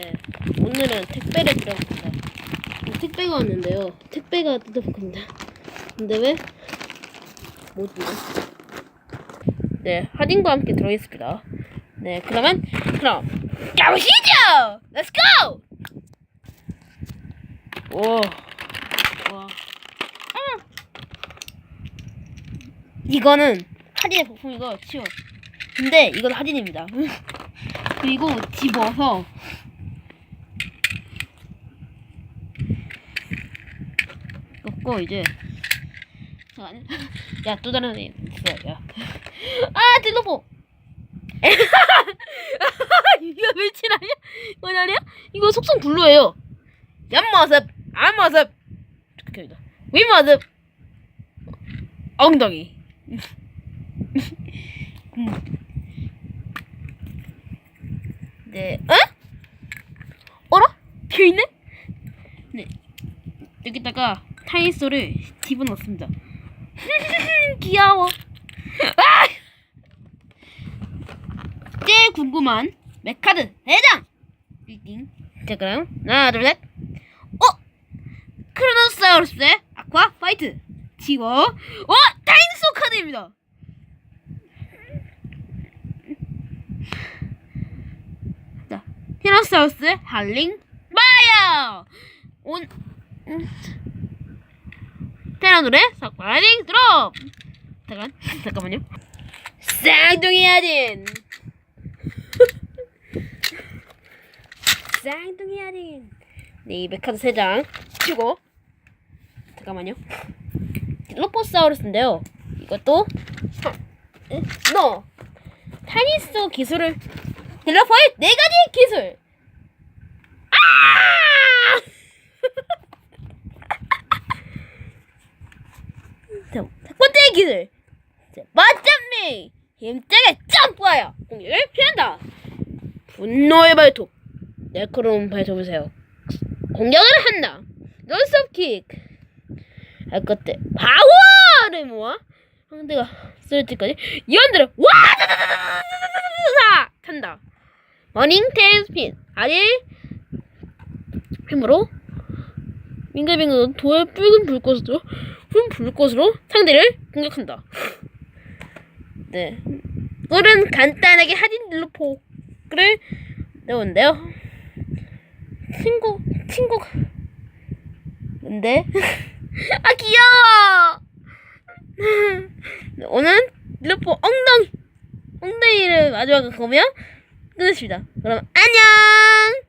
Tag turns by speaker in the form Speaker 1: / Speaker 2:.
Speaker 1: 네, 오늘은 택배를 드려봅니다. 택배가 왔는데요. 택배가 뜯어볼 겁니다. 근데 왜? 뭐지? 네, 하딘과 함께 들어있습니다. 네, 그러면 그럼 가보시죠! Let's go! 오, 와, 음. 이거는 하딘의 부품이고 치워. 근데 이건 하딘입니다. 그리고 집어서 넣고 이제 야또 다른 애 있어 야아 딜로보 이거 며칠 아니야? 뭐냐 아니야? 이거 속성 블루예요 옆모습 앞모습 이렇게 윗모습 엉덩이 음. 네, 어? 어라? 비어있네? 네. 여기다가 타이소를 집어넣습니다. 귀여워. 아! 제일 궁금한 메카드 대장! 띵. 자, 그럼, 하나, 둘, 셋. 어? 크로노사우루스의 아쿠아 파이트. 집어. 어? 타이소 카드입니다. 자, 티라노사우루스 할링 마이어! 온, 음. 테라노의 석바라딩 드롭! 잠깐, 잠깐만요. 쌍둥이 아딘! 쌍둥이 아딘! 네, 이 메카드 3장 치고 잠깐만요. 딜로포사우루스인데요. 이것도 너 타니스 기술을 딜로포의 네 가지 기술! 아! 자, 첫 번째 기술. 자, 맞잡미! 힘차게 점프하여 공격을 피한다. 분노의 발톱. 네크롬 발톱으세요. 공격을 한다. 논스톱 킥. 할 것들 파워를 모아 상대가 쓸 때까지 연들을 와 탄다. 머닝 테일 스핀 아리 힘으로 빙글빙글 돌 붉은 불꽃으로 붉은 불꽃으로 상대를 공격한다. 네. 꿀은 간단하게 하딘 딜로포를 넣었는데요. 친구, 친구가. 근데, 아, 귀여워! 네, 오늘 딜로포 엉덩이, 엉덩이를 마지막에 보면 끝입니다. 그럼 안녕!